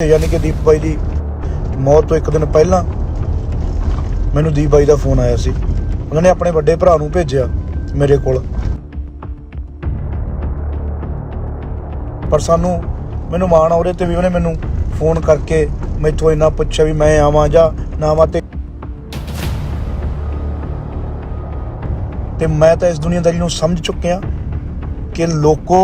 ਯਾਨੀ ਕਿ ਦੀਪ ਬਾਈ ਦੀ ਮੌਤ ਤੋਂ ਇੱਕ ਦਿਨ ਪਹਿਲਾਂ ਮੈਨੂੰ ਦੀਪ ਬਾਈ ਦਾ ਫੋਨ ਆਇਆ ਸੀ। ਉਹਨਾਂ ਨੇ ਆਪਣੇ ਵੱਡੇ ਭਰਾ ਨੂੰ ਭੇਜਿਆ ਮੇਰੇ ਕੋਲ। ਪਰ ਸਾਨੂੰ ਮੈਨੂੰ ਮਾਣ ਆ ਤੇ ਵੀ ਉਹਨੇ ਮੈਨੂੰ ਫੋਨ ਕਰਕੇ ਮੈਥੋਂ ਇੰਨਾ ਪੁੱਛਿਆ ਵੀ ਮੈਂ ਆਵਾਂ ਜਾਂ ਨਾ ਆਵਾਂ ਤੇ ਤੇ ਮੈਂ ਤਾਂ ਇਸ ਦੁਨੀਆਦਾਰੀ ਨੂੰ ਸਮਝ ਚੁੱਕਿਆ ਕਿ ਲੋਕੋ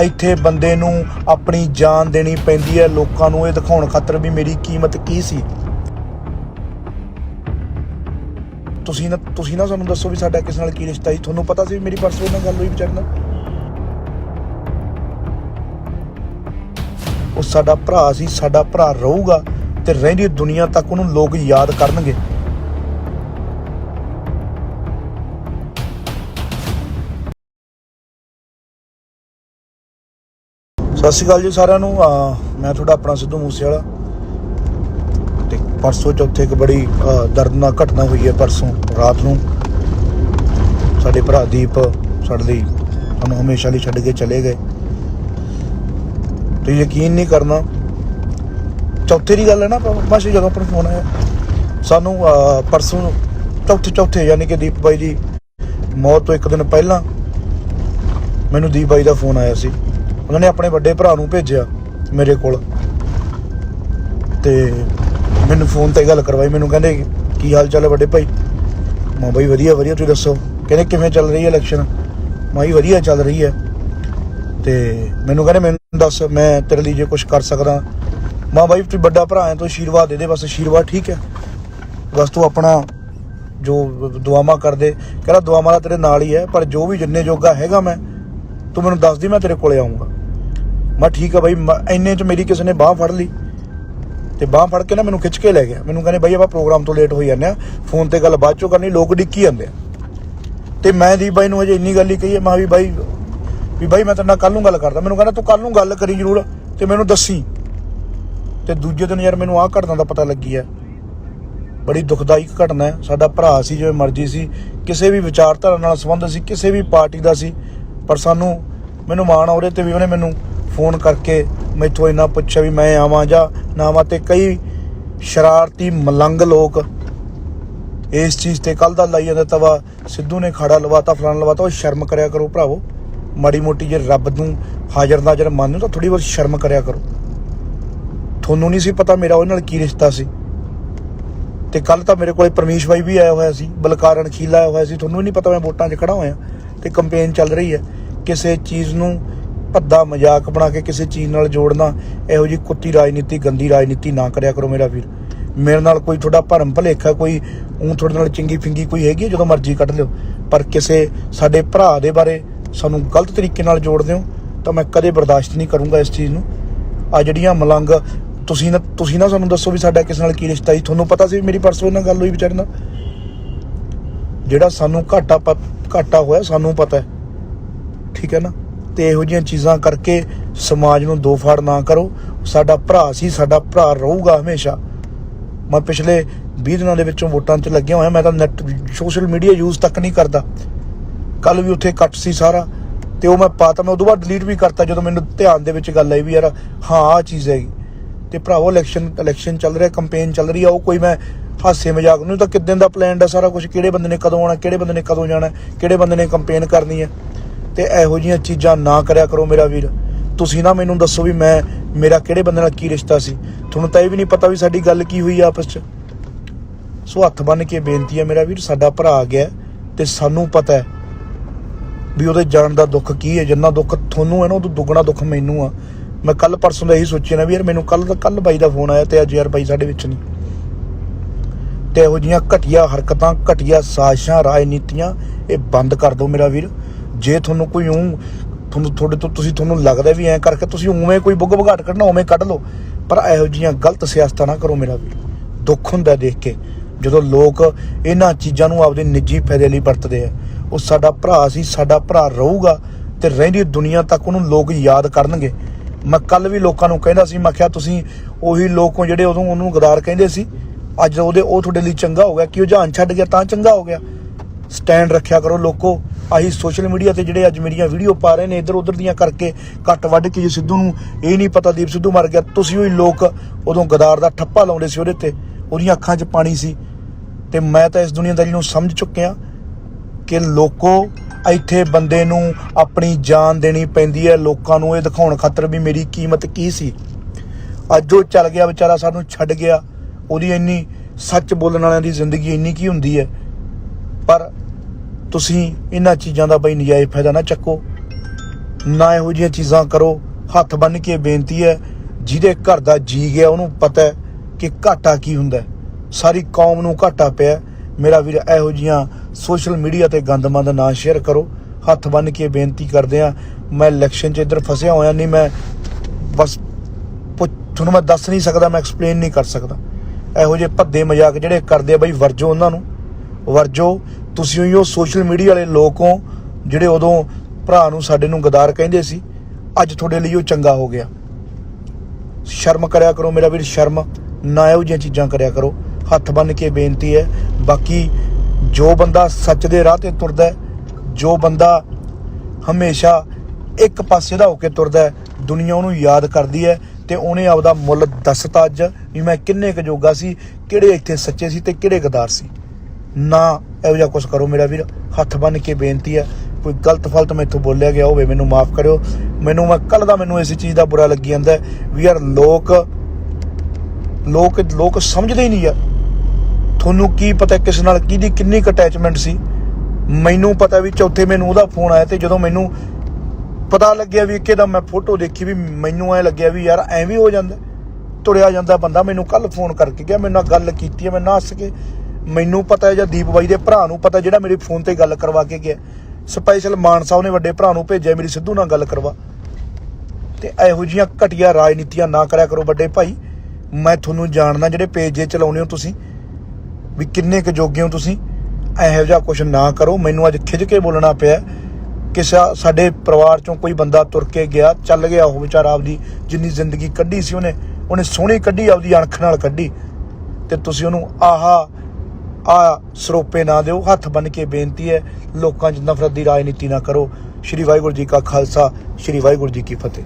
ਇੱਥੇ ਬੰਦੇ ਨੂੰ ਆਪਣੀ ਜਾਨ ਦੇਣੀ ਪੈਂਦੀ ਹੈ। ਲੋਕਾਂ ਨੂੰ ਇਹ ਦਿਖਾਉਣ ਖਾਤਰ ਵੀ ਮੇਰੀ ਕੀਮਤ ਕੀ ਸੀ? ਤੁਸੀਂ ਨਾ ਤੁਸੀਂ ਨਾ ਸਾਨੂੰ ਦੱਸੋ ਵੀ ਸਾਡਾ ਕਿਸ ਨਾਲ ਕੀ ਰਿਸ਼ਤਾ ਸੀ? ਤੁਹਾਨੂੰ ਪਤਾ ਸੀ ਵੀ ਮੇਰੀ ਪਰਸੋਂ ਨਾਲ ਗੱਲ ਹੋਈ ਵਿਚਾਰ ਨਾਲ ਉਹ ਸਾਡਾ ਭਰਾ ਸੀ, ਸਾਡਾ ਭਰਾ ਰਹੂਗਾ ਤੇ ਰਹਿੰਦੀ ਦੁਨੀਆ ਤੱਕ ਉਹਨੂੰ ਲੋਕ ਯਾਦ ਕਰਨਗੇ। ਸਤਿ ਸ਼੍ਰੀ ਅਕਾਲ ਜੀ ਸਾਰਿਆਂ ਨੂੰ। ਮੈਂ ਤੁਹਾਡਾ ਆਪਣਾ ਸਿੱਧੂ ਮੂਸੇਵਾਲਾ। ਤੇ ਪਰਸੋਂ ਚੌਥੇ ਇੱਕ ਬੜੀ ਦਰਦਨਾਕ ਘਟਨਾ ਹੋਈ ਹੈ ਪਰਸੋਂ ਰਾਤ ਨੂੰ। ਸਾਡੇ ਭਰਾ ਦੀਪ ਸਾਡੇ ਲਈ ਸਾਨੂੰ ਹਮੇਸ਼ਾ ਲਈ ਛੱਡ ਕੇ ਚਲੇ ਗਏ। ਤੇ ਯਕੀਨ ਨਹੀਂ ਕਰਨਾ, ਚੌਥੇ ਦੀ ਗੱਲ ਹੈ ਨਾ ਬਸ ਜਦੋਂ ਪਰ ਫੋਨ ਆਇਆ। ਸਾਨੂੰ ਪਰਸੋਂ ਚੌਥੇ ਚੌਥੇ ਯਾਨੀ ਕਿ ਦੀਪ ਬਾਈ ਦੀ ਮੌਤ ਤੋਂ ਇੱਕ ਦਿਨ ਪਹਿਲਾਂ ਮੈਨੂੰ ਦੀਪ ਬਾਈ ਦਾ ਫੋਨ ਆਇਆ ਸੀ। ਉਹਨਾਂ ਨੇ ਆਪਣੇ ਵੱਡੇ ਭਰਾ ਨੂੰ ਭੇਜਿਆ ਮੇਰੇ ਕੋਲ। ਤੇ ਮੈਨੂੰ ਫੋਨ ਤੇ ਗੱਲ ਕਰਵਾਈ, ਮੈਨੂੰ ਕਹਿੰਦੇ, ਕੀ ਹਾਲ ਚਾਲ ਹੈ ਵੱਡੇ ਭਾਈ? ਮੈਂ ਬਾਈ ਵਧੀਆ ਵਧੀਆ, ਤੁਸੀਂ ਦੱਸੋ? ਕਹਿੰਦੇ, ਕਿਵੇਂ ਚੱਲ ਰਹੀ ਹੈ ਇਲੈਕਸ਼ਨ ਮੈਂ ਵੀ ਵਧੀਆ ਚੱਲ ਰਹੀ ਹੈ। ਤੇ ਮੈਨੂੰ ਕਹਿੰਦੇ, ਮੈਨੂੰ ਦੱਸ, ਮੈਂ ਤੇਰੇ ਲਈ ਜੇ ਕੁਝ ਕਰ ਸਕਦਾ। ਮਾਂ ਬਾਈ, ਤੂੰ ਵੱਡਾ ਭਰਾ ਹੈ, ਤੂੰ ਆਸ਼ੀਰਵਾਦ ਦੇ ਦੇ, ਬਸ ਆਸ਼ੀਰਵਾਦ ਠੀਕ ਹੈ। ਬਸ ਤੂੰ ਆਪਣਾ ਜੋ ਦੁਆਵਾਂ ਕਰਦੇ, ਕਹਿੰਦਾ, ਦੁਆਵਾਂ ਦਾ ਤੇਰੇ ਨਾਲ ਹੀ ਹੈ, ਪਰ ਜੋ ਵੀ ਜਿੰਨੇ ਜੋਗਾ ਹੈਗਾ ਮੈਂ, ਤੂੰ ਮੈਨੂੰ ਦੱਸ ਦੀ, ਮੈਂ ਤੇਰੇ ਕੋਲੇ ਆਉਂਗਾ ਮੈਂ ਠੀਕ ਆ ਬਾਈ, ਮੈਂ- ਇੰਨੇ ਚ ਮੇਰੀ ਕਿਸੇ ਨੇ ਬਾਹ ਫੜ ਲਈ। ਤੇ ਬਾਹ ਫੜ ਕੇ ਨਾ ਮੈਨੂੰ ਖਿੱਚ ਕੇ ਲੈ ਗਿਆ। ਮੈਨੂੰ ਕਹਿੰਦੇ ਬਾਈ, ਆਪਾਂ ਪ੍ਰੋਗਰਾਮ ਤੋਂ ਲੇਟ ਹੋਈ ਜਾਂਦੇ ਆ। ਫੋਨ ਤੇ ਗੱਲ ਬਾਅਦ ਚੋਂ ਕਰਨੀ, ਲੋਕ ਡਿੱਕੀ ਜਾਂਦੇ ਆ। ਤੇ ਮੈਂ ਦੀ ਬਾਈ ਨੂੰ ਅਜੇ ਇੰਨੀ ਗੱਲ ਹੀ ਕਹੀ ਹੈ, ਮੈਂ ਵੀ ਬਾਈ ਵੀ ਬਾਈ, ਮੈਂ ਤੇਰੇ ਨਾਲ ਕੱਲ ਨੂੰ ਗੱਲ ਕਰਦਾ। ਮੈਨੂੰ ਕਹਿੰਦਾ, ਤੂੰ ਕੱਲ ਨੂੰ ਗੱਲ ਕਰੀ ਜ਼ਰੂਰ, ਤੇ ਮੈਨੂੰ ਦੱਸੀ। ਤੇ ਦੂਜੇ ਦਿਨ ਯਾਰ ਮੈਨੂੰ ਆਹ ਘਟਨਾ ਦਾ ਪਤਾ ਲੱਗੀ ਹੈ। ਬੜੀ ਦੁਖਦਾਈ ਘਟਨਾ ਹੈ। ਸਾਡਾ ਭਰਾ ਸੀ, ਜਿਵੇਂ ਮਰਜ਼ੀ ਸੀ, ਕਿਸੇ ਵੀ ਵਿਚਾਰਧਾਰਾ ਨਾਲ ਸੰਬੰਧ ਸੀ, ਕਿਸੇ ਵੀ ਪਾਰਟੀ ਦਾ ਸੀ, ਪਰ ਸਾਨੂੰ ਮੈਨੂੰ ਮਾਣ ਆ ਉਹਦੇ ਤੇ ਵੀ ਉਹਨੇ ਮੈਨੂੰ ਫੋਨ ਕਰਕੇ ਮੈਥੋਂ ਇੰਨਾ ਪੁੱਛਿਆ ਵੀ ਮੈਂ ਆਵਾਂ ਜਾਂ ਨਾ ਆਵਾਂ ਤੇ ਕਈ ਸ਼ਰਾਰਤੀ ਮਲੰਗ ਲੋਕ ਇਸ ਚੀਜ਼ ਤੇ ਕੱਲ ਦਾ ਲਾਈ ਜਾਂਦਾ ਤਵਾ, ਸਿੱਧੂ ਨੇ ਖਾੜਾ ਲਵਾਤਾ, ਫਲਾਣ ਲਵਾਤਾ, ਉਹ ਸ਼ਰਮ ਕਰਿਆ ਕਰੋ ਭਰਾਵੋ। ਮਾੜੀ ਮੋਟੀ ਜੇ ਰੱਬ ਨੂੰ, ਹਾਜ਼ਰ ਨਾਜ਼ਰ ਮੰਨੋ ਤਾਂ ਥੋੜੀ ਬਹੁਤ ਸ਼ਰਮ ਕਰਿਆ ਕਰੋ। ਤੁਹਾਨੂੰ ਨਹੀਂ ਸੀ ਪਤਾ ਮੇਰਾ ਉਹਦੇ ਨਾਲ ਕੀ ਰਿਸ਼ਤਾ ਸੀ। ਤੇ ਕੱਲ ਤਾਂ ਮੇਰੇ ਕੋਲੇ ਪਰਮੇਸ਼ ਬਾਈ ਵੀ ਆਇਆ ਹੋਇਆ ਸੀ, ਬਲਕਾਰ ਅਣਖੀਲਾ ਆਇਆ ਹੋਇਆ ਸੀ, ਤੁਹਾਨੂੰ ਵੀ ਨਹੀਂ ਪਤਾ ਮੈਂ ਵੋਟਾਂ 'ਚ ਖੜਾ ਹੋਇਆ। ਤੇ ਕੰਪੇਨ ਚੱਲ ਰਹੀ ਹੈ। ਕਿਸੇ ਚੀਜ਼ ਨੂੰ ਭੱਦਾ ਮਜ਼ਾਕ ਬਣਾ ਕੇ ਕਿਸੇ ਚੀਜ਼ ਨਾਲ ਜੋੜਨਾ ਇਹੋ ਜੀ ਕੁੱਤੀ ਰਾਜਨੀਤੀ ਗੰਦੀ ਰਾਜਨੀਤੀ ਨਾ ਕਰਿਆ ਕਰੋ ਮੇਰਾ ਵੀਰ। ਮੇਰੇ ਨਾਲ ਕੋਈ ਤੁਹਾਡਾ ਭਰਮ ਭਲੇਖਾ ਕੋਈ ਉਹ ਤੁਹਾਡੇ ਨਾਲ ਚੰਗੀ ਫਿੰਗੀ ਕੋਈ ਹੈਗੀ ਹੈ, ਜਦੋਂ ਮਰਜ਼ੀ ਕੱਢ ਲਿਓ। ਪਰ ਕਿਸੇ ਸਾਡੇ ਭਰਾ ਦੇ ਬਾਰੇ ਸਾਨੂੰ ਗਲਤ ਤਰੀਕੇ ਨਾਲ ਜੋੜਦੇ ਹੋ ਤਾਂ ਮੈਂ ਕਦੇ ਬਰਦਾਸ਼ਤ ਨਹੀਂ ਕਰੂੰਗਾ ਇਸ ਚੀਜ਼ ਨੂੰ। ਆ ਜਿਹੜੀਆਂ ਮਲੰਗ ਤੁਸੀਂ ਨਾ ਤੁਸੀਂ ਨਾ ਸਾਨੂੰ ਦੱਸੋ ਵੀ ਸਾਡਾ ਕਿਸ ਨਾਲ ਕੀ ਰਿਸ਼ਤਾ ਸੀ ਤੁਹਾਨੂੰ ਪਤਾ ਸੀ ਮੇਰੀ ਪਰਸੋਂ ਨਾਲ ਗੱਲ ਹੋਈ ਵਿਚਾਰੇ ਨਾਲ? ਜਿਹੜਾ ਸਾਨੂੰ ਘਾਟਾ ਪ- ਘਾਟਾ ਹੋਇਆ ਸਾਨੂੰ ਪਤਾ ਹੈ। ਠੀਕ ਹੈ ਨਾ? ਤੇ ਇਹੋ ਜਿਹੀਆਂ ਚੀਜ਼ਾਂ ਕਰਕੇ ਸਮਾਜ ਨੂੰ ਦੋ ਫਾੜ ਨਾ ਕਰੋ। ਸਾਡਾ ਭਰਾ ਸੀ, ਸਾਡਾ ਭਰਾ ਰਹੂਗਾ ਹਮੇਸ਼ਾ। ਮੈਂ ਪਿਛਲੇ 20 ਦਿਨਾਂ ਦੇ ਵਿੱਚੋਂ ਵੋਟਾਂ 'ਚ ਲੱਗਿਆ ਹੋਇਆ, ਮੈਂ ਤਾਂ ਨੈਟ ਸੋਸ਼ਲ ਮੀਡੀਆ ਯੂਜ਼ ਤੱਕ ਨਹੀਂ ਕਰਦਾ। ਕੱਲ ਵੀ ਉੱਥੇ ਕੱਟ ਸੀ ਸਾਰਾ, ਤੇ ਉਹ ਮੈਂ ਪਾਤਾ, ਮੈਂ ਉਦੋਂ ਬਾਅਦ ਡਿਲੀਟ ਵੀ ਕਰਤਾ, ਜਦੋਂ ਮੈਨੂੰ ਧਿਆਨ ਦੇ ਵਿੱਚ ਗੱਲ ਆਈ ਵੀ ਯਾਰ, ਹਾਂ, ਆਹ ਚੀਜ਼ ਹੈਗੀ। ਤੇ ਭਰਾਵੋ ਇਲੈਕਸ਼ਨ ਇਲੈਕਸ਼ਨ ਚੱਲ ਰਿਹਾ ਕੰਪੇਨ ਚੱਲ ਰਹੀ ਆ, ਉਹ ਕੋਈ ਮੈਂ ਹਾਸੇ ਮਜ਼ਾਕ ਨੂੰ ਤਾਂ ਕਿਦਾਂ ਦਾ ਪਲਾਨ ਦਾ ਸਾਰਾ ਕੁਝ ਕਿਹੜੇ ਬੰਦੇ ਨੇ ਕਦੋਂ ਆਉਣਾ, ਕਿਹੜੇ ਬੰਦੇ ਨੇ ਕਦੋਂ ਜਾਣਾ, ਕਿਹੜੇ ਬੰਦੇ ਨੇ ਕੰਪੇਨ ਕਰਨੀ ਹੈ ਤੇ ਇਹੋ ਜਿਹੀਆਂ ਚੀਜ਼ਾਂ ਨਾ ਕਰਿਆ ਕਰੋ ਮੇਰਾ ਵੀਰ। ਤੁਸੀਂ ਨਾ ਮੈਨੂੰ ਦੱਸੋ ਵੀ ਮੈਂ, ਮੇਰਾ ਕਿਹੜੇ ਬੰਦੇ ਨਾਲ ਕੀ ਰਿਸ਼ਤਾ ਸੀ? ਤੁਹਾਨੂੰ ਤਾਂ ਇਹ ਵੀ ਨਹੀਂ ਪਤਾ ਵੀ ਸਾਡੀ ਗੱਲ ਕੀ ਹੋਈ ਆਪਸ 'ਚ। ਸੋ ਹੱਥ ਬੰਨ ਕੇ ਬੇਨਤੀ ਹੈ ਮੇਰਾ ਵੀਰ, ਸਾਡਾ ਭਰਾ ਗਿਆ ਤੇ ਸਾਨੂੰ ਪਤਾ ਹੈ ਵੀ ਉਹਦੇ ਜਾਣ ਦਾ ਦੁੱਖ ਕੀ ਹੈ। ਜਿੰਨਾ ਦੁੱਖ ਤੁਹਾਨੂੰ ਹੈ ਨਾ ਉਹ ਦੁੱਗਣਾ ਦੁੱਖ ਮੈਨੂੰ ਆ। ਮੈਂ ਕੱਲ ਪਰਸੋਂ ਦਾ ਇਹੀ ਸੋਚਿਆ ਨਾ ਵੀ ਯਾਰ ਮੈਨੂੰ ਕੱਲ ਦਾ ਕੱਲ ਬਾਈ ਦਾ ਫੋਨ ਆਇਆ ਤੇ ਅੱਜ ਯਾਰ ਬਾਈ ਸਾਡੇ ਵਿੱਚ ਨਹੀਂ। ਤੇ ਇਹੋ ਜੀਆਂ ਘਟੀਆ ਹਰਕਤਾਂ, ਘਟੀਆ ਸਾਜ਼ਿਸ਼ਾਂ, ਰਾਜਨੀਤੀਆਂ ਇਹ ਬੰਦ ਕਰ ਦਿਓ ਮੇਰਾ ਵੀਰ। ਜੇ ਤੁਹਾਨੂੰ ਕੋਈ ਉਂ ਤੁਹਾਨੂੰ ਤੁਹਾਡੇ ਤੋਂ ਤੁਸੀਂ ਤੁਹਾਨੂੰ ਲੱਗਦਾ ਵੀ ਐਂ ਕਰਕੇ ਤੁਸੀਂ ਉਵੇਂ ਕੋਈ ਬੁੱਗ ਬਗਾਟ ਕੱਢਣਾ, ਉਵੇਂ ਕੱਢ ਲਓ। ਪਰ ਇਹੋ ਜੀਆਂ ਗਲਤ ਸਿਆਸਤਾਂ ਨਾ ਕਰੋ ਮੇਰਾ ਵੀ ਦੁੱਖ ਹੁੰਦਾ ਦੇਖ ਕੇ, ਜਦੋਂ ਲੋਕ ਇਹਨਾਂ ਚੀਜ਼ਾਂ ਨੂੰ ਆਪਦੇ ਨਿੱਜੀ ਫਾਇਦੇ ਲਈ ਵਰਤਦੇ ਆ। ਉਹ ਸਾਡਾ ਭਰਾ ਸੀ, ਸਾਡਾ ਭਰਾ ਰਹੂਗਾ ਤੇ ਰਹਿੰਦੀ ਦੁਨੀਆ ਤੱਕ ਉਹਨੂੰ ਲੋਕ ਯਾਦ ਕਰਨਗੇ। ਮੈਂ ਕੱਲ ਵੀ ਲੋਕਾਂ ਨੂੰ ਕਹਿੰਦਾ ਸੀ, ਮੈਂ ਕਿਹਾ ਤੁਸੀਂ ਉਹੀ ਲੋਕ ਹੋ ਜਿਹੜੇ ਉਦੋਂ ਉਹਨੂੰ ਗਦਾਰ ਕਹਿੰਦੇ ਸੀ। ਅੱਜ ਉਹਦੇ, ਉਹ ਤੁਹਾਡੇ ਲਈ ਚੰਗਾ ਹੋ ਗਿਆ, ਕਿ ਉਹ ਜਹਾਨ ਛੱਡ ਗਿਆ ਤਾਂ ਚੰਗਾ ਹੋ ਗਿਆ। ਸਟੈਂਡ ਰੱਖਿਆ ਕਰੋ ਲੋਕੋ। ਆਹੀ ਸੋਸ਼ਲ ਮੀਡੀਆ ਤੇ ਜਿਹੜੇ ਅੱਜ ਮੇਰੀਆਂ ਵੀਡੀਓ ਪਾ ਰਹੇ ਨੇ ਇੱਧਰ ਉੱਧਰ ਦੀਆਂ ਕਰਕੇ ਕੱਟ ਵੱਢ ਕੇ ਜੇ ਸਿੱਧੂ ਨੂੰ ਇਹ ਨਹੀਂ ਪਤਾ ਦੀਪ ਸਿੱਧੂ ਮਰ ਗਿਆ, ਤੁਸੀਂ ਵੀ ਲੋਕ ਉਦੋਂ ਗਦਾਰ ਦਾ ਠੱਪਾ ਲਾਉਂਦੇ ਸੀ ਉਹਦੇ ਤੇ, ਉਹਦੀਆਂ ਅੱਖਾਂ 'ਚ ਪਾਣੀ ਸੀ। ਤੇ ਮੈਂ ਤਾਂ ਇਸ ਦੁਨੀਆਦਾਰੀ ਨੂੰ ਸਮਝ ਚੁੱਕਿਆ ਕਿ ਲੋਕੋ ਇੱਥੇ ਬੰਦੇ ਨੂੰ ਆਪਣੀ ਜਾਨ ਦੇਣੀ ਪੈਂਦੀ ਹੈ, ਲੋਕਾਂ ਨੂੰ ਇਹ ਦਿਖਾਉਣ ਖਾਤਰ ਵੀ ਮੇਰੀ ਕੀਮਤ ਕੀ ਸੀ। ਅੱਜ ਉਹ ਚੱਲ ਗਿਆ, ਵਿਚਾਰਾ ਸਾਨੂੰ ਛੱਡ ਗਿਆ, ਉਹਦੀ ਇੰਨੀ ਸੱਚ ਬੋਲਣ ਵਾਲਿਆਂ ਦੀ ਜ਼ਿੰਦਗੀ ਇੰਨੀ ਕੀ ਹੁੰਦੀ ਹੈ। ਪਰ ਤੁਸੀਂ ਇਹਨਾਂ ਚੀਜ਼ਾਂ ਦਾ ਬਈ ਨਜਾਇਜ਼ ਫਾਇਦਾ ਨਾ ਚੱਕੋ। ਨਾ ਇਹੋ ਜਿਹੀਆਂ ਚੀਜ਼ਾਂ ਕਰੋ। ਹੱਥ ਬੰਨ ਕੇ ਬੇਨਤੀ ਹੈ, ਜਿਹਦੇ ਘਰ ਦਾ ਜੀ ਗਿਆ, ਉਹਨੂੰ ਪਤਾ ਹੈ ਕਿ ਘਾਟਾ ਕੀ ਹੁੰਦਾ ਸਾਰੀ ਕੌਮ ਨੂੰ ਘਾਟਾ ਪਿਆ ਮੇਰਾ ਵੀਰ, ਇਹੋ ਜਿਹੀਆਂ ਸੋਸ਼ਲ ਮੀਡੀਆ ਤੇ ਗੰਦਮੰਦ ਨਾ ਸ਼ੇਅਰ ਕਰੋ। ਹੱਥ ਬੰਨ ਕੇ ਬੇਨਤੀ ਕਰਦੇ ਆ ਮੈਂ ਇਲੈਕਸ਼ਨ 'ਚ ਇੱਧਰ ਫਸਿਆ ਹੋਇਆ, ਨਹੀਂ ਮੈਂ ਬਸ ਪੁੱਛ- ਤੁਹਾਨੂੰ ਮੈਂ ਦੱਸ ਨਹੀਂ ਸਕਦਾ, ਮੈਂ ਐਕਸਪਲੇਨ ਨਹੀਂ ਕਰ ਸਕਦਾ। ਇਹੋ ਜਿਹੇ ਭੱਦੇ ਮਜ਼ਾਕ ਜਿਹੜੇ ਕਰਦੇ ਆ ਬਈ ਵਰਜੋ ਉਹਨਾਂ ਨੂੰ। ਵਰਜੋ ਤੁਸੀਂ ਹੀ ਉਹ ਸੋਸ਼ਲ ਮੀਡੀਆ ਵਾਲੇ ਲੋਕ ਹੋ, ਜਿਹੜੇ ਉਦੋਂ ਭਰਾ ਨੂੰ ਸਾਡੇ ਨੂੰ ਗਦਾਰ ਕਹਿੰਦੇ ਸੀ, ਅੱਜ ਤੁਹਾਡੇ ਲਈ ਉਹ ਚੰਗਾ ਹੋ ਗਿਆ। ਸ਼ਰਮ ਕਰਿਆ ਕਰੋ ਮੇਰਾ ਵੀਰ, ਸ਼ਰਮ। ਨਾ ਇਹੋ ਜਿਹੀਆਂ ਚੀਜ਼ਾਂ ਕਰਿਆ ਕਰੋ। ਹੱਥ ਬੰਨ ਕੇ ਬੇਨਤੀ ਹੈ, ਬਾਕੀ ਜੋ ਬੰਦਾ ਸੱਚ ਦੇ ਰਾਹ ਤੇ ਤੁਰਦਾ ਹੈ, ਜੋ ਬੰਦਾ ਹਮੇਸ਼ਾ ਇੱਕ ਪਾਸੇ ਦਾ ਹੋ ਕੇ ਤੁਰਦਾ ਹੈ, ਦੁਨੀਆ ਉਹਨੂੰ ਯਾਦ ਕਰਦੀ ਹੈ ਤੇ ਉਹਨੇ ਆਪਦਾ ਮੁੱਲ ਦੱਸਤਾ ਅੱਜ ਵੀ ਮੈਂ ਕਿੰਨੇ ਕੁ ਜੋਗਾ ਸੀ, ਕਿਹੜੇ ਇੱਥੇ ਸੱਚੇ ਸੀ ਤੇ ਕਿਹੜੇ ਗਦਾਰ ਸੀ। ਨਾ ਇਹੋ ਜਿਹਾ ਕੁਝ ਕਰੋ। ਮੇਰਾ ਵੀਰ ਹੱਥ ਬੰਨ ਕੇ ਬੇਨਤੀ ਹੈ, ਕੋਈ ਗਲਤ ਫਲਤ ਮੈਥੋਂ ਬੋਲਿਆ ਗਿਆ ਹੋਵੇ, ਮੈਨੂੰ ਮਾਫ ਕਰਿਓ। ਮੈਨੂੰ ਮੈਂ ਕੱਲ ਦਾ ਮੈਨੂੰ ਇਸ ਚੀਜ਼ ਦਾ ਬੁਰਾ ਲੱਗੀ ਜਾਂਦਾ ਵੀ ਯਾਰ ਲੋਕ ਲੋਕ ਲੋਕ ਸਮਝਦੇ ਹੀ ਨਹੀਂ ਯਾਰ। ਤੁਹਾਨੂੰ ਕੀ ਪਤਾ ਕਿਸ ਨਾਲ ਕਿਹਦੀ ਕਿੰਨੀ ਕੁ ਅਟੈਚਮੈਂਟ ਸੀ? ਮੈਨੂੰ ਪਤਾ ਵੀ ਚੌਥੇ ਮੈਨੂੰ ਉਹਦਾ ਫੋਨ ਆਇਆ ਤੇ ਜਦੋਂ ਮੈਨੂੰ ਪਤਾ ਲੱਗਿਆ ਵੀ ਇੱਕੇ ਦਾ ਮੈਂ ਫੋਟੋ ਦੇਖੀ ਵੀ ਮੈਨੂੰ ਐ ਲੱਗਿਆ ਵੀ ਯਾਰ ਐਂ ਵੀ ਹੋ ਜਾਂਦਾ। ਤੁਰਿਆ ਜਾਂਦਾ ਬੰਦਾ ਮੈਨੂੰ ਕੱਲ ਫੋਨ ਕਰਕੇ ਗਿਆ, ਮੇਰੇ ਨਾਲ ਗੱਲ ਕੀਤੀ ਹੈ ਮੈਂ ਨਾ ਹੱਸ ਕੇ। ਮੈਨੂੰ ਪਤਾ ਹੈ ਜਾਂ ਦੀਪ ਬਾਈ ਦੇ ਭਰਾ ਨੂੰ ਪਤਾ ਜਿਹੜਾ ਮੇਰੇ ਫੋਨ ਤੇ ਗੱਲ ਕਰਵਾ ਕੇ ਗਿਆ। ਸਪੈਸ਼ਲ ਮਾਨ ਸਾਹਿਬ ਨੇ ਵੱਡੇ ਭਰਾ ਨੂੰ ਭੇਜਿਆ, ਮੇਰੀ ਸਿੱਧੂ ਨਾਲ ਗੱਲ ਕਰਵਾ। ਤੇ ਇਹੋ ਜੀਆਂ ਘਟੀਆ ਰਾਜਨੀਤੀਆਂ ਨਾ ਕਰਿਆ ਕਰੋ ਵੱਡੇ ਭਾਈ। ਮੈਂ ਤੁਹਾਨੂੰ ਜਾਣਦਾ ਜਿਹੜੇ ਪੇਜ ਜੇ ਚਲਾਉਨੇ ਹੋ ਤੁਸੀਂ, ਵੀ ਕਿੰਨੇ ਕੁ ਜੋਗੇ ਹੋ ਤੁਸੀਂ, ਇਹੋ ਜਿਹਾ ਕੁਝ ਨਾ ਕਰੋ। ਮੈਨੂੰ ਅੱਜ ਖਿੱਚ ਕੇ ਬੋਲਣਾ ਪਿਆ ਕਿ ਸਾਡੇ ਪਰਿਵਾਰ ਚੋਂ ਕੋਈ ਬੰਦਾ ਤੁਰ ਕੇ ਗਿਆ, ਚੱਲ ਗਿਆ ਉਹ ਵਿਚਾਰਾ ਆਪਦੀ ਜਿੰਨੀ ਜ਼ਿੰਦਗੀ ਕੱਢੀ ਸੀ ਉਹਨੇ ਉਹਨੇ ਸੋਹਣੀ ਕੱਢੀ, ਆਪਦੀ ਅਣਖ ਨਾਲ ਕੱਢੀ। ਤੇ ਤੁਸੀਂ ਉਹਨੂੰ, ਆਹਾ ਆ ਸਰੋਪੇ ਨਾ ਦਿਓ, ਹੱਥ ਬੰਨ ਕੇ ਬੇਨਤੀ ਹੈ, ਲੋਕਾਂ 'ਚ ਨਫ਼ਰਤ ਦੀ ਰਾਜਨੀਤੀ ਨਾ ਕਰੋ। ਸ਼੍ਰੀ ਵਾਹਿਗੁਰੂ ਜੀ ਕਾ ਖਾਲਸਾ, ਸ਼੍ਰੀ ਵਾਹਿਗੁਰੂ ਜੀ ਕੀ ਫਤਿਹ।